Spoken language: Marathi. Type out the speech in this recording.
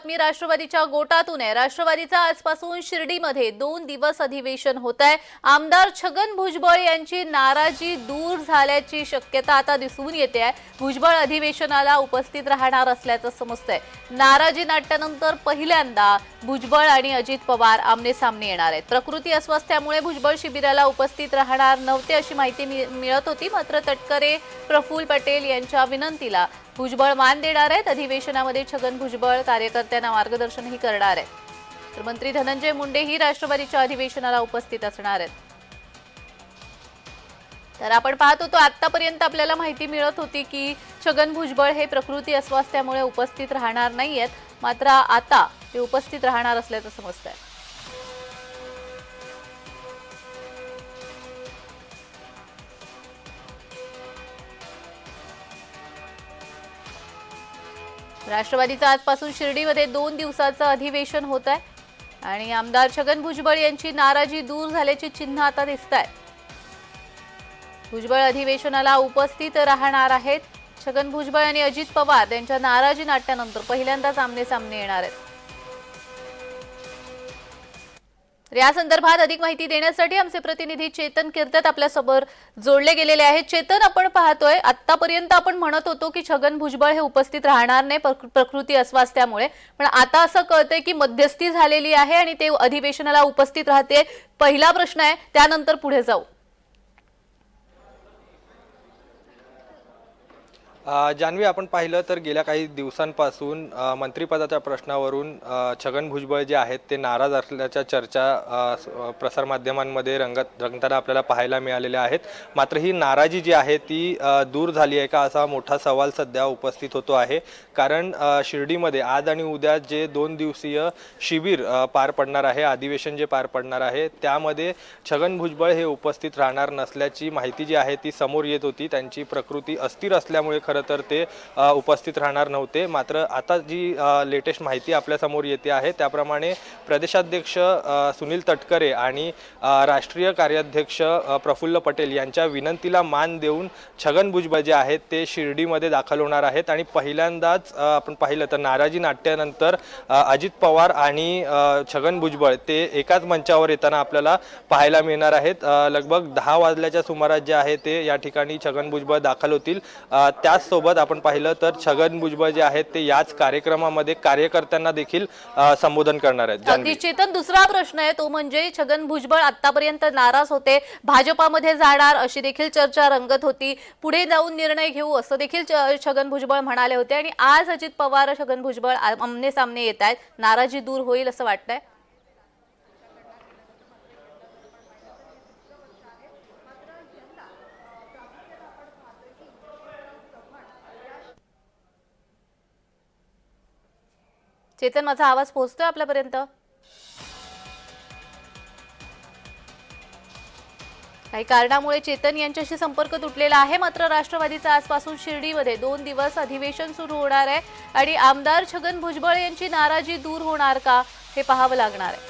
बातमी राष्ट्रवादीच्या गोटातून आहे. राष्ट्रवादीचं आजपासून शिर्डीमध्ये दोन दिवस अधिवेशन होत आहे आमदार छगन भुजबळ यांची नाराजी दूर झाल्याची शक्यता आता दिसून येते आहे. भुजबळ अधिवेशनाला उपस्थित राहणार असल्याचं समजतंय. नाराजी नाट्यानंतर पहिल्यांदा भुजबळ आणि अजित पवार आमने सामने येणार आहेत. प्रकृती अस्वास्थ्यामुळे भुजबळ शिबिराला उपस्थित राहणार नव्हते अशी माहिती मिळत होती. मात्र तटकरे प्रफुल्ल पटेल यांच्या विनंतीला भुजबळ मान देणार आहेत. अधिवेशनामध्ये छगन भुजबळ त्यांना मार्गदर्शनही करणार आहेत. तर मंत्री धनंजय मुंडे ही राष्ट्रवादीच्या अधिवेशनाला उपस्थित असणार आहेत. तर आपण पाहत होतो आतापर्यंत आपल्याला माहिती मिळत होती की छगन भुजबळ हे प्रकृती अस्वास्थ्यामुळे उपस्थित राहणार नाहीयेत. मात्र आता ते उपस्थित राहणार असल्याचं समजतंय. राष्ट्रवादीचं आजपासून शिर्डीमध्ये दोन दिवसाचं अधिवेशन होत आहे आणि आमदार छगन भुजबळ यांची नाराजी दूर झाल्याची चिन्ह आता दिसत आहे भुजबळ अधिवेशनाला उपस्थित राहणार आहेत. छगन भुजबळ आणि अजित पवार यांच्या नाराजी नाट्यानंतर पहिल्यांदाच आमने सामने येणार आहेत. तर या संदर्भात अधिक माहिती देण्यासाठी आमचे प्रतिनिधी चेतन किर्तत आपल्यासमोर जोडले गेलेले आहेत. चेतन आपण पाहतोय आतापर्यंत आपण म्हणत होतो की छगन भुजबळ हे उपस्थित राहणार नाही प्रकृती अस्वास्थ्यामुळे. पण आता असं कळतंय की मध्यस्थी झालेली आहे आणि ते अधिवेशनाला उपस्थित राहते. पहिला प्रश्न आहे त्यानंतर पुढे जाऊ. जान्हवी आपण पाहिलं तर गेल्या काही दिवसांपासून मंत्रिपदाच्या प्रश्नावरून छगन भुजबळ जे आहेत ते नाराज असल्याच्या चर्चा प्रसारमाध्यमांमध्ये रंगत रंगताना आपल्याला पाहायला मिळालेल्या आहेत. मात्र ही नाराजी जी आहे ती दूर झाली आहे का असा मोठा सवाल सध्या उपस्थित होतो आहे. कारण शिर्डीमध्ये आज आणि उद्या जे दोन दिवसीय शिबिर पार पडणार आहे अधिवेशन जे पार पडणार आहे त्यामध्ये छगन भुजबळ हे उपस्थित राहणार नसल्याची माहिती जी आहे ती समोर येत होती. त्यांची प्रकृती अस्थिर असल्यामुळे खरं तर ते उपस्थित राहणार नव्हते. मात्र आता जी लेटेस्ट माहिती आपल्यासमोर येते आहे त्याप्रमाणे प्रदेशाध्यक्ष सुनील तटकरे आणि राष्ट्रीय कार्याध्यक्ष प्रफुल्ल पटेल यांच्या विनंतीला मान देऊन छगन भुजबळ जे आहेत ते शिर्डीमध्ये दाखल होणार आहेत. आणि पहिल्यांदाच आपण पाहिलं तर नाराजी नाट्यानंतर अजित पवार आणि छगन भुजबळ ते एकाच मंचावर येताना आपल्याला पाहायला मिळणार आहेत. लगभग दहा वाजल्याच्या सुमारास जे आहे ते या ठिकाणी छगन भुजबळ दाखल होतील. त्याच त्याचसोबत आपण पाहिलं तर छगन भुजबळ जे आहेत ते याच कार्यक्रमामध्ये कार्यकर्त्यांना देखील संबोधन करणार आहेत. चेतन दुसरा प्रश्न आहे तो म्हणजे छगन भुजबळ आतापर्यंत नाराज होते भाजपामध्ये जाणार अशी देखील चर्चा रंगत होती पुढे जाऊन निर्णय घेऊ असं देखील छगन भुजबळ म्हणाले होते आणि आज अजित पवार छगन भुजबळ आमने सामने येत आहेत. नाराजी दूर होईल असं वाटतंय? चेतन माझा आवाज पोहोचतोय आपल्यापर्यंत? काही कारणामुळे चेतन यांच्याशी संपर्क तुटलेला आहे. मात्र राष्ट्रवादीचं आजपासून शिर्डीमध्ये दोन दिवस अधिवेशन सुरू होणार आहे. आणि आमदार छगन भुजबळ यांची नाराजी दूर होणार का हे पाहावं लागणार आहे.